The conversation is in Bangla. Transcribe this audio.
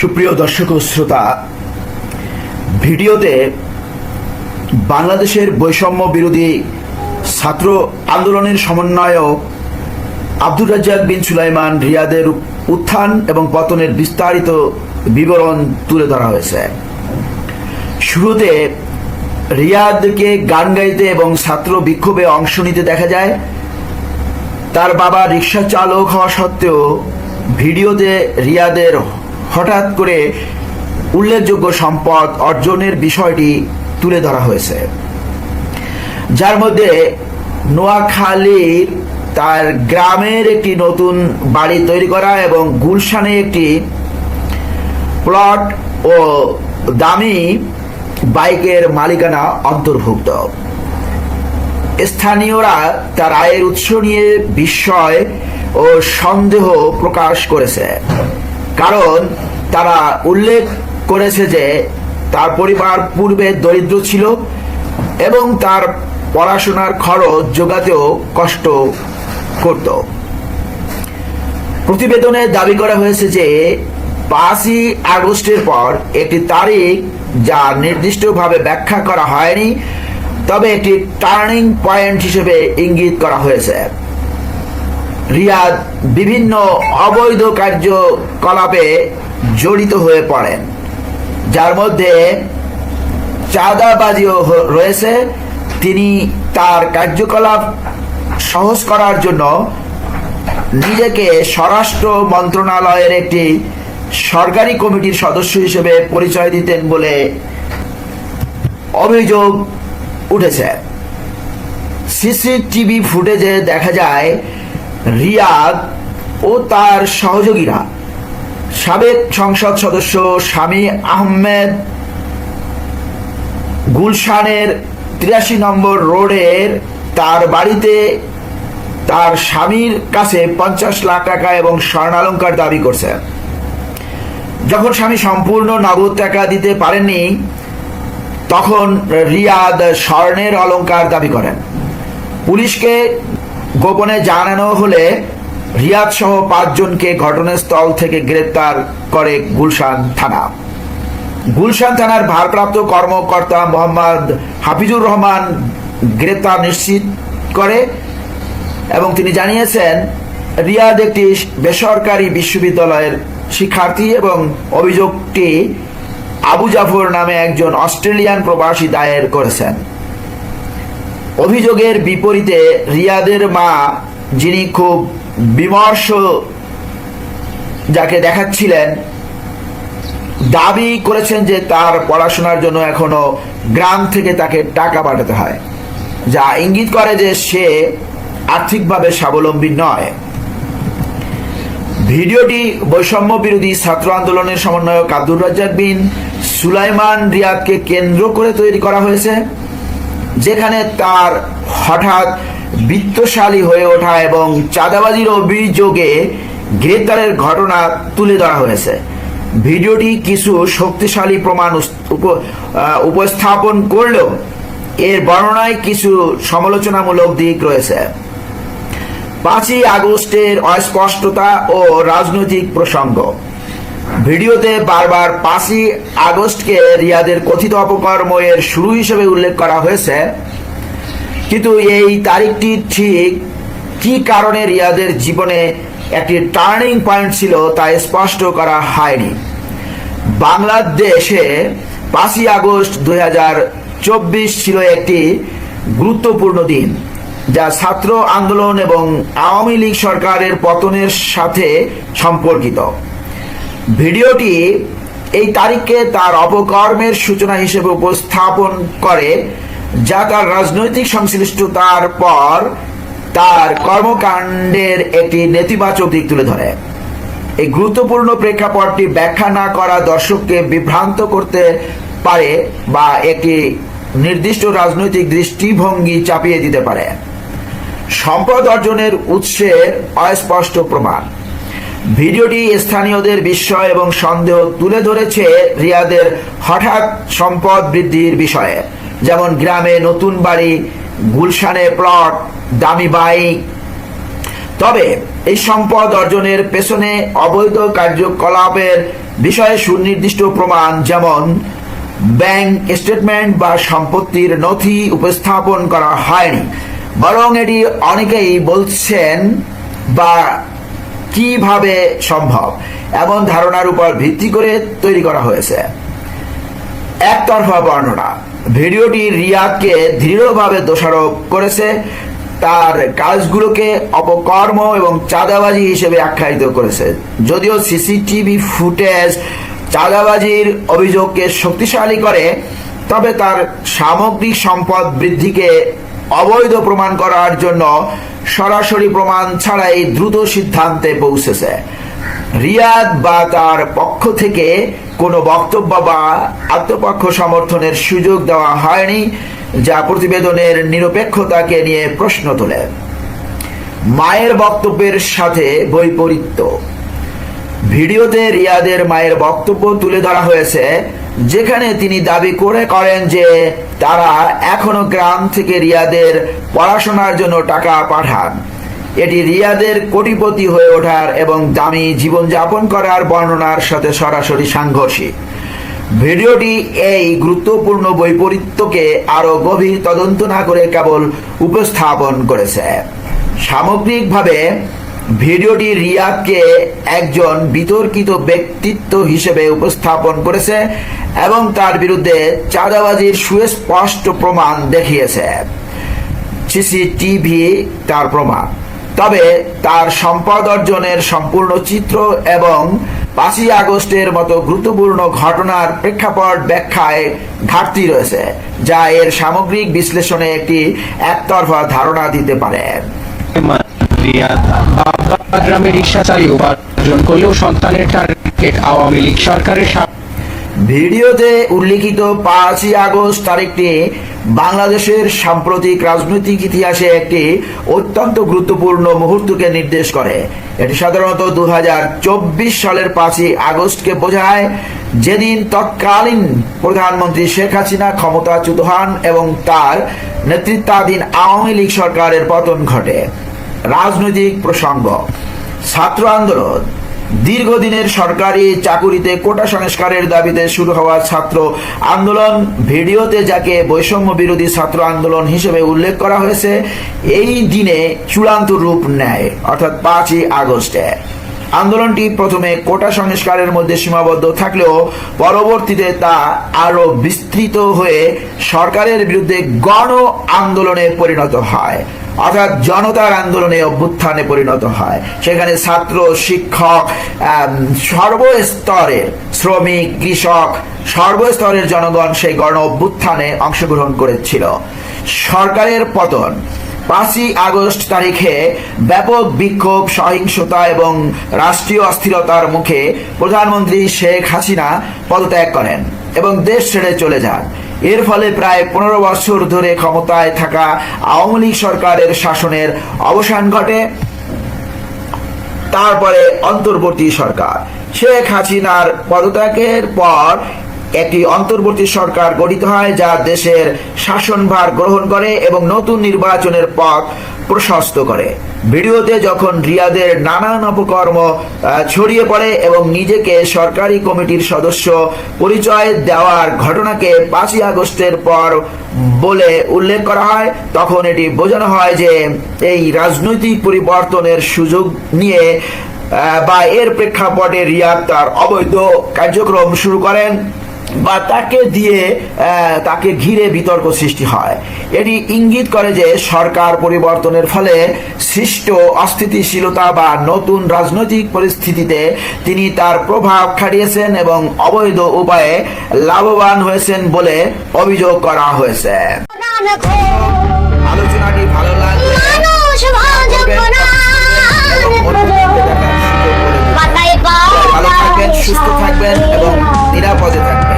সুপ্রিয় দর্শক ও শ্রোতা, ভিডিওতে বাংলাদেশের বৈষম্য বিরোধী ছাত্র আন্দোলনের সমন্বয়ক আব্দুর রাজ্জাক বিন সুলাইমান রিয়াদের উত্থান এবং পতনের বিস্তারিত বিবরণ তুলে ধরা হয়েছে। শুরুতে রিয়াদকে গান গাইতে এবং ছাত্র বিক্ষোভে অংশ নিতে দেখা যায়। তার বাবা রিক্সা চালক হওয়া সত্ত্বেও ভিডিওতে রিয়াদের হঠাৎ করে উল্লেখযোগ্য সম্পদ অর্জনের বিষয়টি তুলে ধরা হয়েছে। যার মধ্যে নোয়াখালীর তার গ্রামের একটি নতুন বাড়ি তৈরি করা এবং গুলশানে একটি প্লট ও দামি বাইকের মালিকানা অন্তর্ভুক্ত। স্থানীয়রা তার আয়ের উৎস নিয়ে বিস্ময় ও সন্দেহ প্রকাশ করেছে। কারণ তারা উল্লেখ করেছে যে তার পরিবার পূর্বে দরিদ্র ছিল এবং তার পড়াশোনার খরচ যোগাতেও কষ্ট করত। প্রতিবেদনে দাবি করা হয়েছে যে পাঁচই আগস্টের পর একটি তারিখ যা নির্দিষ্টভাবে ব্যাখ্যা করা হয়নি, তবে একটি টার্নিং পয়েন্ট হিসেবে ইঙ্গিত করা হয়েছে। রিয়াদ বিভিন্ন অবৈধ কার্যকলাপে জড়িত হয়ে পড়েন। যার মধ্যে চাঁদাবাজিও রয়েছে। তিনি তার কার্যকলাপ সহজ করার জন্য নিজেকে স্বরাষ্ট্র মন্ত্রণালয়ের একটি সরকারি কমিটির সদস্য হিসেবে পরিচয় দিতেন বলে অভিযোগ উঠেছে। সিসিটিভি ফুটেজে দেখা যায় রিয়াদ ও তার সহযোগীরা। সাবেক সংসদ সদস্য স্বামী আহমেদ গুলশানের তিরাশি নম্বর রোডের তার বাড়িতে তার স্বামীর কাছে পঞ্চাশ লাখ টাকা এবং স্বর্ণালঙ্কার দাবি করছেন যখন স্বামী সম্পূর্ণ নগদ টাকা দিতে পারেননি, তখন রিয়াদ স্বর্ণের অলংকার দাবি করেন। পুলিশকে গোপনে জানানো হলে রিয়াদ সহ পাঁচজনকে ঘটনাস্থল থেকে গ্রেপ্তার করে গুলশান থানা। গুলশান থানার ভারপ্রাপ্ত কর্মকর্তা মোহাম্মদ হাফিজুর রহমান গ্রেপ্তার নিশ্চিত করে এবং তিনি জানিয়েছেন, রিয়াদ একটি বেসরকারি বিশ্ববিদ্যালয়ের শিক্ষার্থী এবং অভিযোগটি আবু জাফর নামে একজন অস্ট্রেলিয়ান প্রবাসী দায়ের করেছেন। অভিযোগের বিপরীতে রিয়াদের মা, যিনি খুব বিমর্ষ যাকে দেখাচ্ছিলেন, দাবি করেছেন যে তার পড়াশোনার জন্য এখনও গ্রাম থেকে তাকে টাকা পাঠাতে হয়, যা ইঙ্গিত করে যে সে আর্থিকভাবে স্বাবলম্বী নয়। ভিডিওটি বৈষম্য বিরোধী ছাত্র আন্দোলনের সমন্বয়ক আব্দুর রাজ্জাক বিন সুলাইমান রিয়াদকে কেন্দ্র করে তৈরি করা হয়েছে। যেখানে তার হঠাৎ বিত্তশালী হয়ে ওঠা এবং চাঁদাবাজির অভিযোগে গ্রেপ্তারের ঘটনা তুলে ধরা হয়েছে। ভিডিওটি কিছু শক্তিশালী প্রমাণ উপস্থাপন করলেও এর বর্ণনায় কিছু সমালোচনামূলক দিক রয়েছে। পাঁচই আগস্টের অস্পষ্টতা ও রাজনৈতিক প্রসঙ্গ। ভিডিওতে বারবার পাঁচই আগস্টকে রিয়াদের কথিত অপকর্ম এর শুরু হিসেবে উল্লেখ করা হয়েছে। কিন্তু এই তারিখটি ঠিক কি কারণে রিয়াদের জীবনে একটি টার্নিং পয়েন্ট ছিল তা স্পষ্ট করা হয়নি। বাংলাদেশে পাঁচই আগস্ট দুই হাজার চব্বিশ ছিল একটি গুরুত্বপূর্ণ দিন, যা ছাত্র আন্দোলন এবং আওয়ামী লীগ সরকারের পতনের সাথে সম্পর্কিত। ভিডিওটি এই তারিখকে তার অপকর্মের সূচনা হিসেবে উপস্থাপন করে, যা তার রাজনৈতিক সংশ্লিষ্টতার পর তার কর্মকাণ্ডের একটি নেতিবাচক দিক তুলে ধরে। এই গুরুত্বপূর্ণ প্রেক্ষাপটটি ব্যাখ্যা না করা দর্শককে বিভ্রান্ত করতে পারে বা একটি নির্দিষ্ট রাজনৈতিক দৃষ্টিভঙ্গি চাপিয়ে দিতে পারে। সম্পদ অর্জনের উৎসের অস্পষ্ট প্রমাণ। ভিডিওটি স্থানীয়দের বিস্ময় এবং সন্দেহ তুলে ধরেছে রিয়াদের হঠাৎ সম্পদ বৃদ্ধির বিষয়ে। যেমন গ্রামে নতুন বাড়ি, গুলশানে প্লট, দামি বাইক। তবে এই সম্পদ অর্জনের পেছনে অবৈধ কার্যকলাপের বিষয়ে সুনির্দিষ্ট প্রমাণ যেমন ব্যাংক স্টেটমেন্ট বা সম্পত্তির নথি উপস্থাপন করা হয়নি। বরং এটি অনেকেই বলছেন বা কীভাবে সম্ভব এমন ধারণার উপর ভিত্তি করে তৈরি করা হয়েছে। একতরফা বর্ণনা। ভিডিওটি রিয়াদকে দৃঢ়ভাবে দোষারোপ করেছে। তার কাজগুলোকে অপকর্ম এবং চাঁদাবাজি হিসেবে আখ্যায়িত করেছে। যদিও সিসিটিভি ফুটেজ চাঁদাবাজির অভিযোগকে শক্তিশালী করে, তবে তার সামগ্রিক সম্পদ বৃদ্ধিকে অবৈধ প্রমাণ করার জন্য সরাসরি প্রমাণ ছাড়াই দ্রুত সিদ্ধান্তে পৌঁছেছে। রিয়াদ বা তার পক্ষ থেকে কোনো বক্তব্য বা আত্মপক্ষ সমর্থনের সুযোগ দেওয়া হয়নি, যা প্রতিবেদনের নিরপেক্ষতাকে নিয়ে প্রশ্ন তোলে। মায়ের বক্তব্যের সাথে বৈপরীত্য। ভিডিওতে রিয়াদের মায়ের বক্তব্য তুলে ধরা হয়েছে যেখানে তিনি দাবি করে করেন যে তারা এখনও গ্রাম থেকে রিয়াদের পড়াশোনার জন্য টাকা পাঠান। এটি রিয়াদের কোটিপতি হয়ে ওঠার এবং দামি জীবনযাপন করার বর্ণনার সাথে সরাসরি সাংঘর্ষিক। ভিডিওটি এই গুরুত্বপূর্ণ বৈপরীত্যকে আরও গভীর তদন্ত না করে কেবল উপস্থাপন করেছে। সামগ্রিকভাবে ভিডিওটি রিয়াদকে একজন বিতর্কিত ব্যক্তিত্ব হিসেবে উপস্থাপন করেছে এবং তার বিরুদ্ধে চাঁদাবাজির সুস্পষ্ট প্রমাণ দেখিয়েছে। সিসিটিভি তার প্রমাণ। তবে তার সম্পদ অর্জনের সম্পূর্ণ চিত্র এবং পাঁচই আগস্টের মতো গুরুত্বপূর্ণ ঘটনার প্রেক্ষাপট ব্যাখ্যায় ঘাটতি রয়েছে, যা এর সামগ্রিক বিশ্লেষণে একটি একতরফা ধারণা দিতে পারে। বাবা গ্রামে রিক্সা চালিয়ে উপার্জন করলেও সন্তানের টার্গেট আওয়ামী লীগ সরকারের ভিডিওতে উল্লিখিত পাঁচই আগস্ট তারিখটি বাংলাদেশের সাম্প্রতিক রাজনৈতিক ইতিহাসে একটি অত্যন্ত গুরুত্বপূর্ণ মুহূর্তকে নির্দেশ করে। এটি সাধারণত দু হাজার চব্বিশ সালের পাঁচই আগস্টকে বোঝায় যেদিন তৎকালীন প্রধানমন্ত্রী শেখ হাসিনা ক্ষমতাচ্যুত হন এবং তার নেতৃত্বাধীন আওয়ামী লীগ সরকারের পতন ঘটে। রাজনৈতিক প্রসঙ্গ। ছাত্র আন্দোলন। দীর্ঘদিনের সরকারি চাকুরিতে কোটা সংস্কারের দাবিতে শুরু হওয়া ছাত্র আন্দোলন, ভিডিওতে যাকে বৈষম্য বিরোধী ছাত্র আন্দোলন হিসেবে উল্লেখ করা হয়েছে, এই দিনে চূড়ান্ত রূপ নেয়, অর্থাৎ পাঁচই আগস্টে। আন্দোলনটি প্রথমে কোটা সংস্কারের মধ্যে সীমাবদ্ধ থাকলেও পরবর্তীতে তা আরও বিস্তৃত হয়ে সরকারের বিরুদ্ধে গণ আন্দোলনে পরিণত হয়। অর্থাৎ জনতার আন্দোলনে অভ্যুত্থানে পরিণত হয়। সেখানে ছাত্র, শিক্ষক সর্বস্তরের শ্রমিক, কৃষক, সর্বস্তরের জনগণ সেই গণ অভ্যুত্থানে অংশগ্রহণ করেছিল। সরকারের পতন পাঁচই আগস্ট তারিখে ব্যাপক বিক্ষোভ, সহিংসতা এবং রাষ্ট্রীয় অস্থিরতার মুখে প্রধানমন্ত্রী শেখ হাসিনা পদত্যাগ করেন এবং দেশ ছেড়ে চলে যান। এর ফলে প্রায় পনেরো বছর ধরে ক্ষমতায় থাকা আওয়ামী লীগ সরকারের শাসনের অবসান ঘটে। তারপরে অন্তর্বর্তী সরকার। শেখ হাসিনার পদত্যাগের পর একটি অন্তর্বর্তী সরকার গঠিত হয় যা দেশের শাসনভার গ্রহণ করে এবং নতুন নির্বাচনের পথ প্রশস্ত করে। ভিডিওতে যখন রিয়াদের নানান অপকর্ম ছড়িয়ে পড়ে এবং নিজেকে সরকারি কমিটির সদস্য পরিচয় দেওয়ার ঘটনাকে পাঁচই আগস্টের পর বলে উল্লেখ করা হয়, তখন এটি বোঝানো হয় যে এই রাজনৈতিক পরিবর্তনের সুযোগ নিয়ে বা এর প্রেক্ষাপটে রিয়াদ তার অবৈধ কার্যক্রম শুরু করেন। বা তাকে দিয়ে তাকে ঘিরে বিতর্ক সৃষ্টি হয়। এটি ইঙ্গিত করে যে সরকার পরিবর্তনের ফলে সৃষ্ট অস্থিতিশীলতা বা নতুন রাজনৈতিক পরিস্থিতিতে তিনি তার প্রভাব খাটিয়েছেন এবং অবৈধ উপায়ে লাভবান হয়েছেন বলে অভিযোগ করা হয়েছে। আলোচনাটি ভালো সুস্থ থাকবেন এবং নিরাপদে থাকবেন।